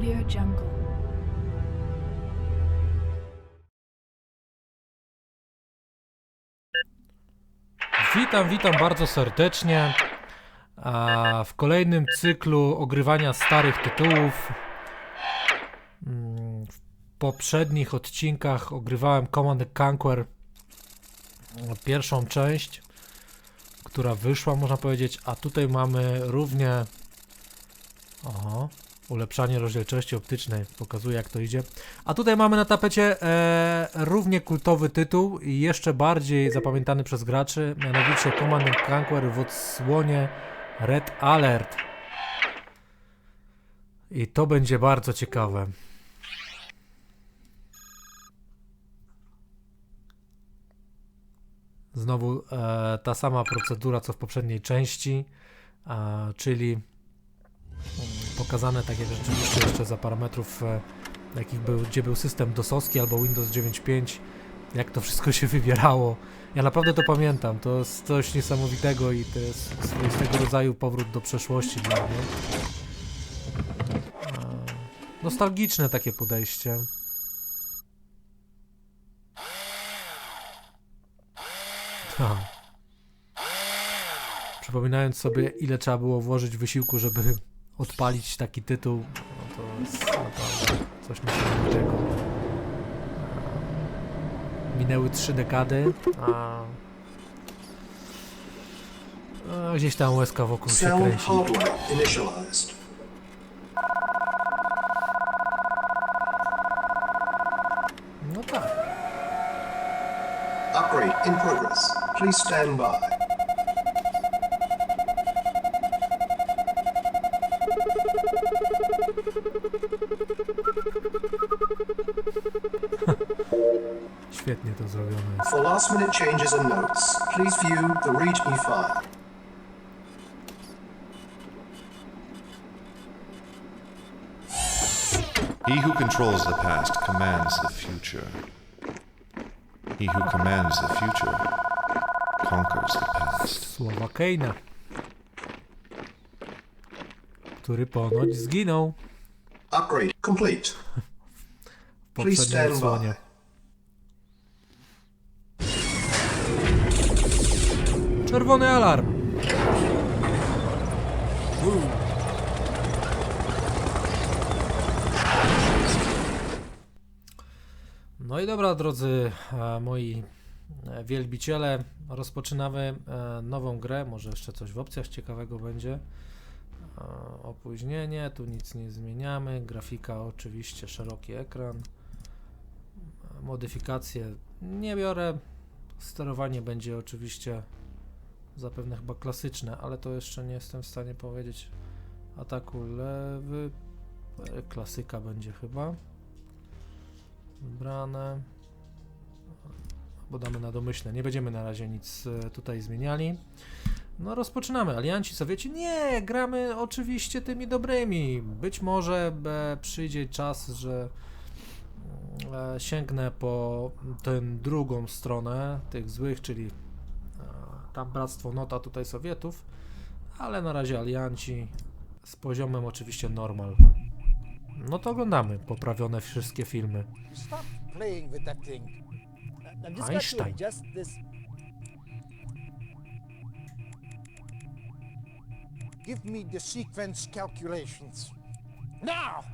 Audio Jungle. Witam, witam bardzo serdecznie w kolejnym cyklu ogrywania starych tytułów. Mm, W poprzednich odcinkach ogrywałem Command and Conquer mm, pierwszą część, która wyszła, można powiedzieć, a tutaj mamy równie Oho, ulepszanie rozdzielczości optycznej, pokazuje jak to idzie. A tutaj mamy na tapecie e, równie kultowy tytuł i jeszcze bardziej zapamiętany przez graczy, mianowicie Command and Conquer w odsłonie Red Alert. I to będzie bardzo ciekawe. Znowu e, ta sama procedura co w poprzedniej części, a, czyli pokazane tak jak rzeczywiście jeszcze za parametrów e, jakich był, gdzie był system DOSowski albo Windows 9.5 jak to wszystko się wybierało. Ja naprawdę to pamiętam. To jest coś niesamowitego i to jest swoistego rodzaju powrót do przeszłości dla mnie. E, nostalgiczne takie podejście. Ha. Przypominając sobie, ile trzeba było włożyć wysiłku, żeby odpalić taki tytuł, no to jest naprawdę coś niesamowitego. Minęły trzy dekady, a... a gdzieś tam łezka wokół się kręci. No tak. Upgrade in progress. Please stand by. Świetnie to zrobione jest. For last minute changes and notes, please view the README file. He who controls the past commands the future. He who commands the future conquers the past. Słowa Keina. Który ponoć zginął Upgrade complete. w Please poprzedniej stand odsłonie. Czerwony alarm. No i dobra, drodzy e, moi e, wielbiciele, rozpoczynamy e, nową grę. Może jeszcze coś w opcjach ciekawego będzie. Opóźnienie, tu nic nie zmieniamy. Grafika oczywiście szeroki ekran. Modyfikacje nie biorę. Sterowanie będzie oczywiście zapewne chyba klasyczne, ale to jeszcze nie jestem w stanie powiedzieć. Ataku lewy, e, klasyka będzie chyba. Wybrane. Bo damy na domyślne. Nie będziemy na razie nic e, tutaj zmieniali. No rozpoczynamy. Alianci, Sowieci? Nie, gramy oczywiście tymi dobrymi. Być może przyjdzie czas, że mm, e, sięgnę po tę drugą stronę tych złych, czyli tam Bractwo Nota, tutaj Sowietów, ale na razie alianci z poziomem oczywiście normal. No to oglądamy poprawione wszystkie filmy. Einstein. Give me the sequence calculations. Now!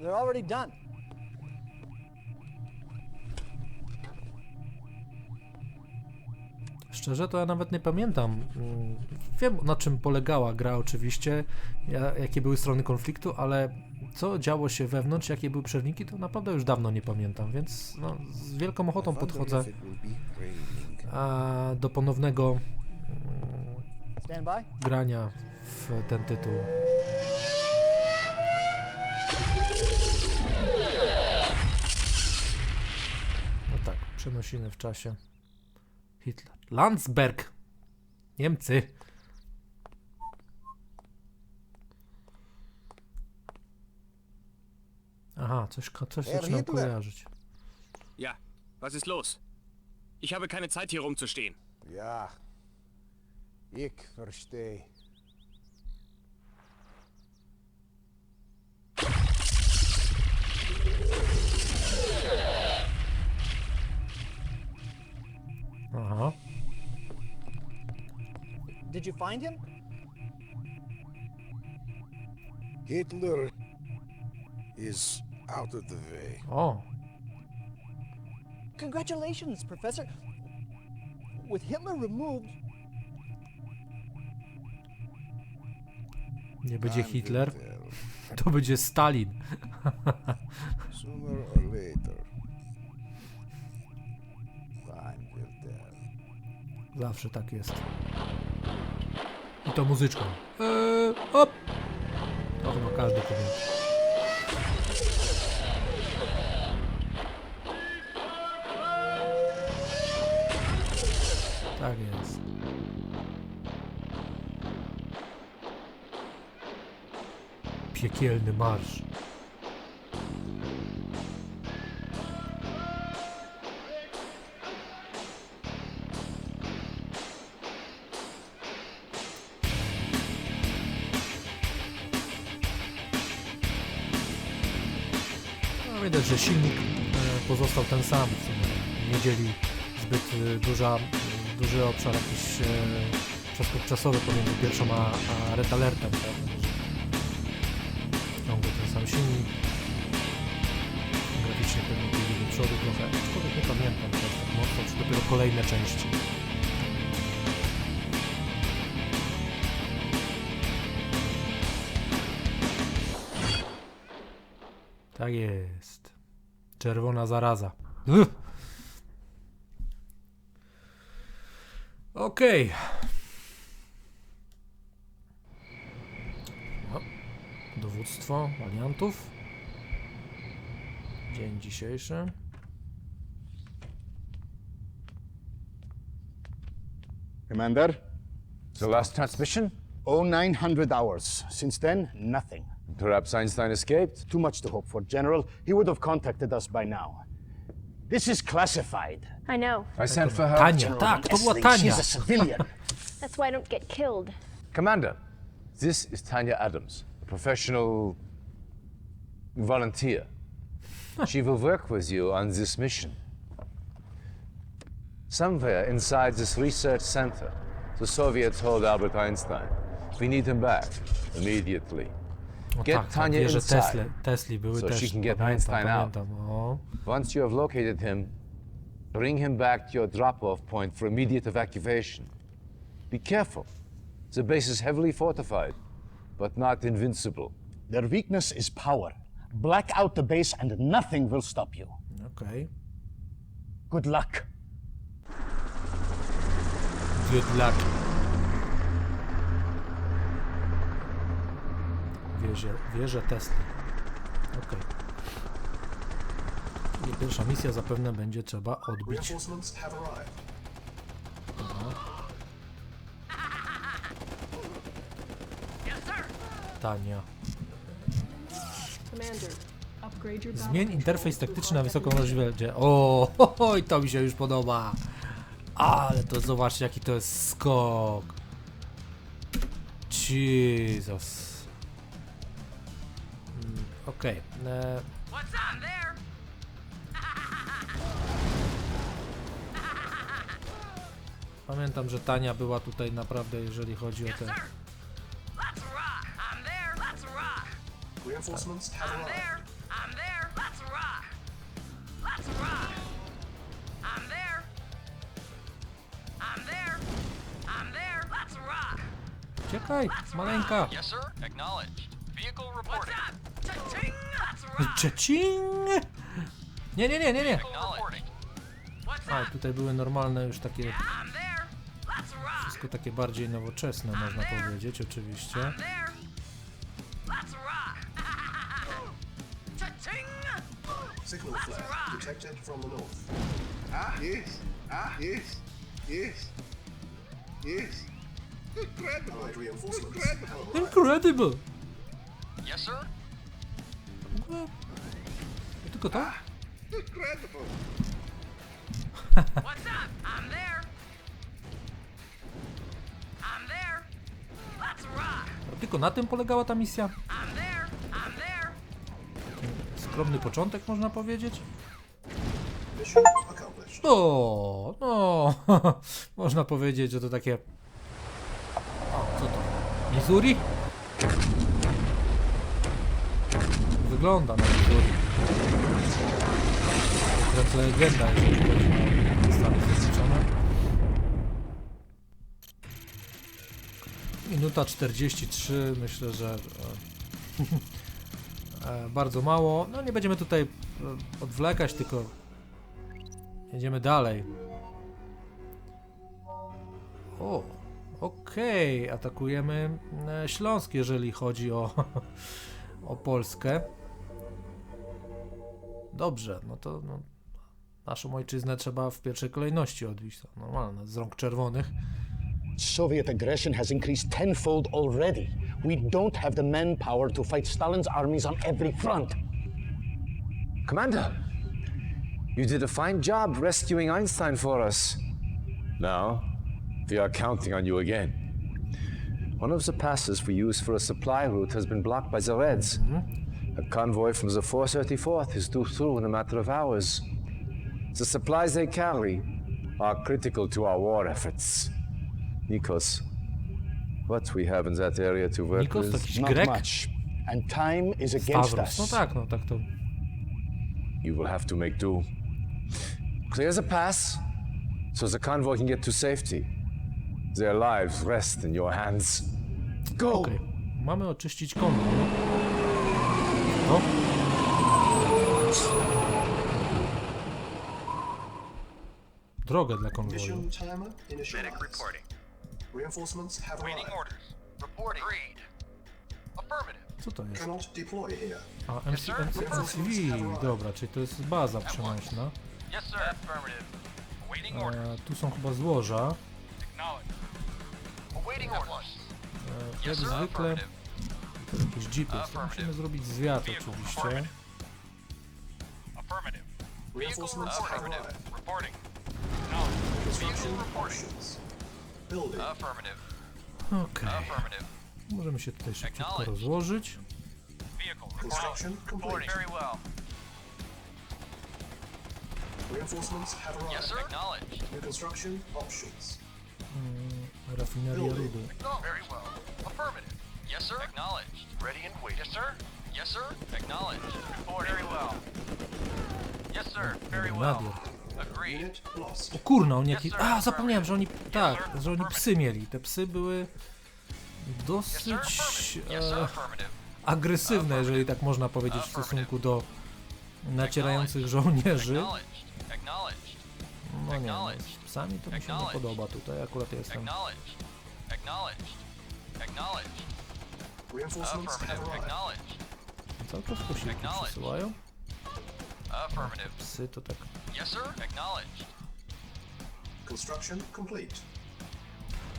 They're already done. Szczerze to ja nawet nie pamiętam. Mm, Wiem na czym polegała gra oczywiście, ja- jakie były strony konfliktu, ale co działo się wewnątrz, jakie były przewniki, to naprawdę już dawno nie pamiętam, więc no, z wielką ochotą podchodzę do ponownego mm, grania w ten tytuł. No tak, przenosiny w czasie. Hitler. Landsberg! Niemcy! Aha, coś, coś Herr zaczynam Hitler. kojarzyć. Ja, was ist los? Ich habe keine Zeit hier rumzustehen. Ja. Ich verstehe. Aha. Did you find him? Hitler is out of the way. Oh. Congratulations, Professor. With Hitler removed, nie będzie Time will Hitler, to będzie Stalin. Sooner or later. Zawsze tak jest. I to muzyczką. Eee, op! To chyba każdy powinien. Tak jest. Piekielny marsz. Pozostał ten sam. Nie dzieli zbyt e, duża, duży obszar jakiś e, przeskok czasowy pomiędzy pierwszą a, a Red Alertem. Tak? Ciągle ten sam silnik. Graficznie pewnie pójdzie do przodu trochę. Aczkolwiek nie pamiętam tak mocno, czy dopiero kolejne części. Tak jest. Czerwona zaraza. Uff. Okej. No. Dowództwo aliantów. Dzień dzisiejszy. Commander, The last transmission? oh 900 hours. Since then, nothing. Perhaps Einstein escaped? Too much to hope for, General. He would have contacted us by now. This is classified. I know. I sent for her. Tania, tak, to była Esli, Tania. She's a civilian. That's why I don't get killed. Commander, this is Tanya Adams, a professional volunteer. she will work with you on this mission. Somewhere inside this research center, the Soviets hold Albert Einstein. We need him back immediately. O Get tak, tak, Tanya wie, że inside, Tesla, Tesli były so też. she can get pamiętam, Einstein out. pamiętam. O, Once you have located him, bring him back to your drop off point for immediate evacuation. Be careful. The base is heavily fortified, but not invincible. Their weakness is power. Black out the base and nothing will stop you. okej. Good luck. Good luck. Wieże, wieże Tesla. Okej. Czyli pierwsza misja zapewne będzie trzeba odbić. Arrived. Tania. Zmień interfejs taktyczny na wysoką możliwość. O, ho, ho, i to mi się już podoba. Ale to zobaczcie jaki to jest skok. Jesus. Okej. e, Pamiętam, że Tania była tutaj naprawdę, jeżeli chodzi o te... Reinforcements have arrived. Czekaj, maleńka. Yes, sir. Acknowledged. Vehicle reporting. Czecing! Nie, nie, nie, nie, nie. A, tutaj były normalne już takie... Wszystko takie bardziej nowoczesne, można powiedzieć, oczywiście. Signal flare detected from the north. Ah, yes. Ah, yes. Yes. Yes. Incredible. Incredible. Incredible! Yes, sir. Ogóle... Tylko to? Incredible. Tylko na tym polegała ta misja? Skromny początek, można powiedzieć? Mission accomplished. O, no, można powiedzieć, że to takie... O, co to? Missouri? Wygląda na Missouri. Akurat legenda, jeżeli chodzi o Stany Zjednoczone. Minuta 43, myślę, że e, e, bardzo mało. No nie będziemy tutaj e, odwlekać, tylko jedziemy dalej. O, okej, atakujemy e, Śląsk, jeżeli chodzi o, o Polskę. Dobrze, no to no, naszą ojczyznę trzeba w pierwszej kolejności odbić. To normalne, z rąk czerwonych. Soviet aggression has increased tenfold already. We don't have the manpower to fight Stalin's armies on every front. Commander, you did a fine job rescuing Einstein for us. Now, we are counting on you again. One of the passes we use for a supply route has been blocked by the Reds. A convoy from the 434th is due through in a matter of hours. The supplies they carry are critical to our war efforts. Nikos, what we have in that area to work Nikos with. jakiś Not Grek? much. And time is against Stavros. No us. tak, no tak to. You will have to make do. Clear the pass so the convoy can get to safety. Their lives rest in your hands. Go! Okej. Mamy oczyścić konwój. No. Drogę dla konwoju. Mission timer initialized. Medic reporting. Reinforcements have Waiting arrived. orders. Reporting. Agreed. Affirmative. Co to jest? Cannot deploy here. A, MC, MC, MCV. Dobra, czyli to jest baza przenośna. Yes, sir. Affirmative. Awaiting orders. E, tu są chyba złoża. Acknowledged. Awaiting orders. E, jak Yes, sir. zwykle Affirmative. Jakiś jeep jest. To musimy zrobić zwiat oczywiście. Reinforcements affirmative. Reporting. Construction Vehicle reporting. options. Building. Affirmative. Okej. Affirmative. Możemy się tutaj szybciutko Acknowledge. rozłożyć. Vehicle Construction reporting. complete. Very well. Reinforcements have Yes, arrived. sir. Acknowledged. New construction options. Rafineria rudy. Very well. Affirmative. Yes, sir. Acknowledged. Ready and wait. Yes, sir. Yes, sir. Acknowledged. Report very well. Yes, sir. Very well. Agreed. O kurna, oni jakieś... sir, A, zapomniałem, że oni... Tak, że oni psy mieli. Te psy były dosyć e, agresywne, jeżeli tak można powiedzieć, w stosunku do nacierających żołnierzy. Acknowledged. Acknowledged. No nie, no, z psami to mi się nie podoba tutaj, akurat jestem... Acknowledged. Acknowledged. Reinforcements have Affirmative. arrived. Acknowledged. Cały czas posiłki Acknowledge. przesyłają. Affirmative. Psy to tak... Yes, sir. Acknowledged. Construction complete.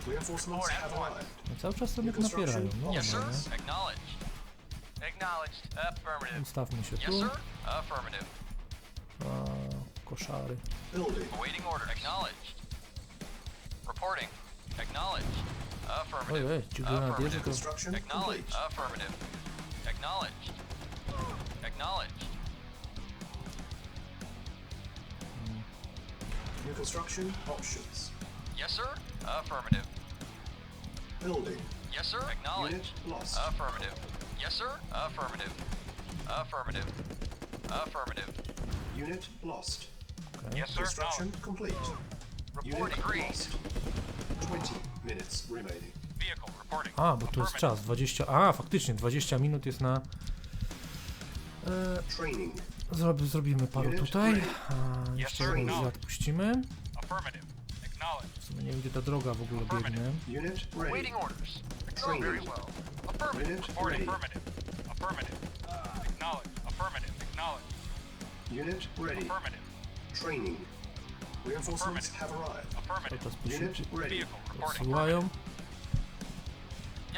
Reinforcements have arrived. No, cały czas sobie napierają, no, Yes, sir. no nie? Acknowledged. Acknowledged. Affirmative. Ustawmy się Yes, tu. sir. Affirmative. A, koszary. Building. Awaiting orders. Acknowledged. Reporting. Acknowledged. Affirmative. Ojej, ci grenadierzy to... Construction Acknowledged. complete. Affirmative. Acknowledged. Acknowledged. Hmm. New construction options. Yes, sir. Affirmative. Building. Yes, sir. Acknowledged. Unit lost. Affirmative. Yes, sir. Affirmative. Affirmative. Affirmative. Unit lost. Yes, sir. Construction complete. Unit Agreed. lost. 20 minutes remaining. Vehicle reporting. A, bo to jest czas, 20... A, faktycznie, 20 minut jest na... E, Training. zrob, zrobimy paru tutaj. A, jeszcze sir. jeden zwiat puścimy. Affirmative. Acknowledged. W sumie nie wiem, gdzie ta droga w ogóle biegnie. Unit ready. Training. Reinforcements have arrived. Czas Unit posiłki ready. Vehicle reporting. przesyłają.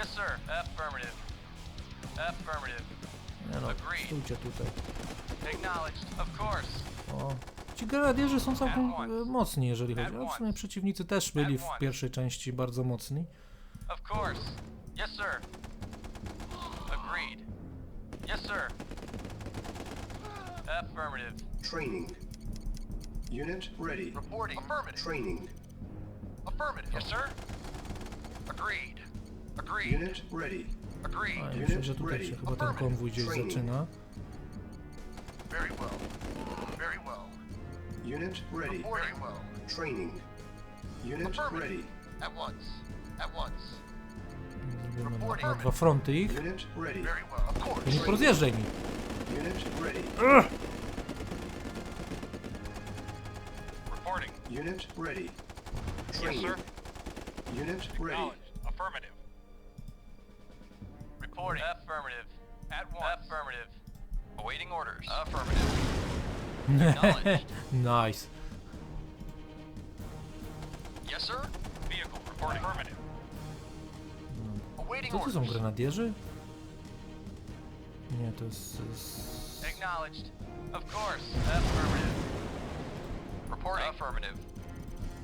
Yes, sir. Affirmative. Affirmative. Nie no, Agreed. stójcie tutaj. Acknowledged. Of course. O. Ci grenadierzy są całkiem e, mocni, jeżeli chodzi. Ale w sumie przeciwnicy też byli w pierwszej części bardzo mocni. Of course. Yes, sir. Agreed. Yes, sir. Affirmative. Training. Unit ready. Reporting. Affirmative. Training. Affirmative. Yes, sir. Agreed. Agreed. Unit ready. Agreed. A, ja myślę, że tutaj się chyba ten konwój gdzieś zaczyna. Very well. Very well. Unit ready. Very well. Training. Unit ready. At once. At once. Na, na dwa fronty ich. Unit ready. Very well. Of course. To nie porozjeżdżaj mi. Unit ready. Reporting. Unit ready. Yes, sir. Unit ready. Affirmative. Reporting. Affirmative. At once. Affirmative. Awaiting orders. Affirmative. Acknowledged. nice. Yes, sir. Vehicle reporting. Affirmative. Hmm. Awaiting Co to są orders. grenadierzy? Nie, to jest... jest... Acknowledged. Of course. Affirmative. Reporting. Affirmative.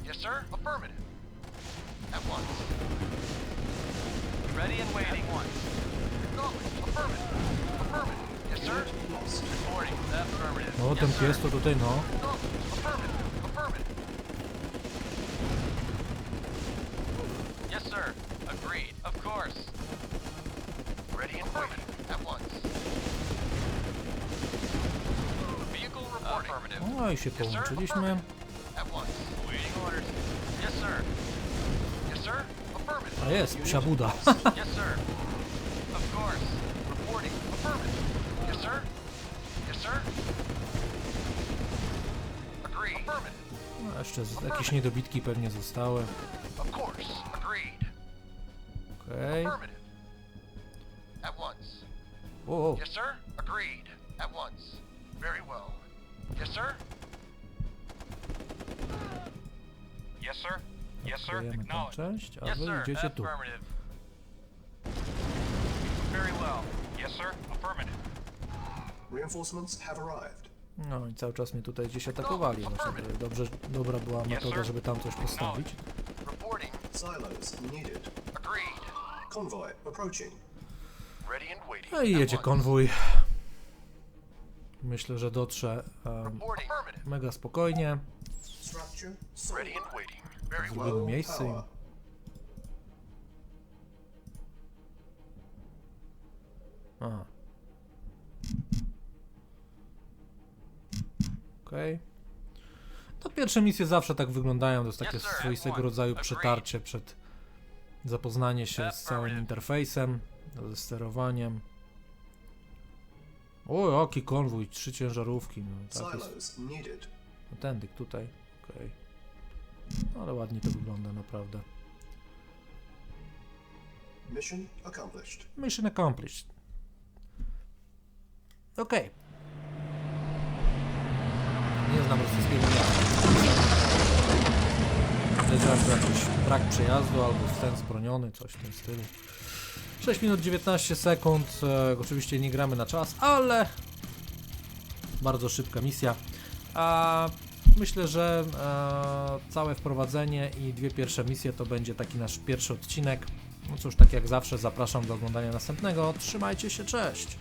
Yes, sir. Affirmative. At once. Ready and waiting. At once. Acknowledged. Affirmative. Affirmative. Yes, sir. Lost. Reporting. Affirmative. O, ten yes, sir. pies to tutaj no. Affirmative. Affirmative. Yes, sir. Agreed. Of course. Ready and waiting. At once. Affirmative. Yes, sir. Yes, sir. Agree. Affirmative. No, jeszcze jakieś niedobitki pewnie zostały. Okej. Affirmative. At once. O, o, Yes, sir. Agreed. At once. Very well. Yes, sir. Yes, sir. Yes, sir. dajemy tą Acknowledged. część, a Yes, wy sir. idziecie tu. Affirmative. Very well. Yes, sir. Affirmative. Reinforcements have arrived. No i cały czas mnie tutaj gdzieś atakowali. Właśnie, to dobrze, dobra była metoda, żeby tam coś postawić. Reporting. Silos needed. Agreed. Convoy approaching. Ready and waiting. No i jedzie once. konwój. Myślę, że dotrze um, mega spokojnie. Zrobimy miejsce. Aha. Okej. To pierwsze misje zawsze tak wyglądają. To jest takie swoistego rodzaju przetarcie przed zapoznanie się z całym interfejsem, ze sterowaniem. O, jaki konwój, trzy ciężarówki. No, tak jest. No, tędy, tutaj. Okej. No, Ale ładnie to wygląda, naprawdę. Mission accomplished. Mission accomplished. Okej. Nie znam rosyjskiego miasta. Wiedziałem, że jakiś brak przejazdu albo wstęp zbroniony, coś w tym stylu. 6 minut 19 sekund. E, oczywiście nie gramy na czas, ale bardzo szybka misja. Myślę, że e, całe wprowadzenie i dwie pierwsze misje to będzie taki nasz pierwszy odcinek. No cóż, tak jak zawsze zapraszam do oglądania następnego. Trzymajcie się, cześć!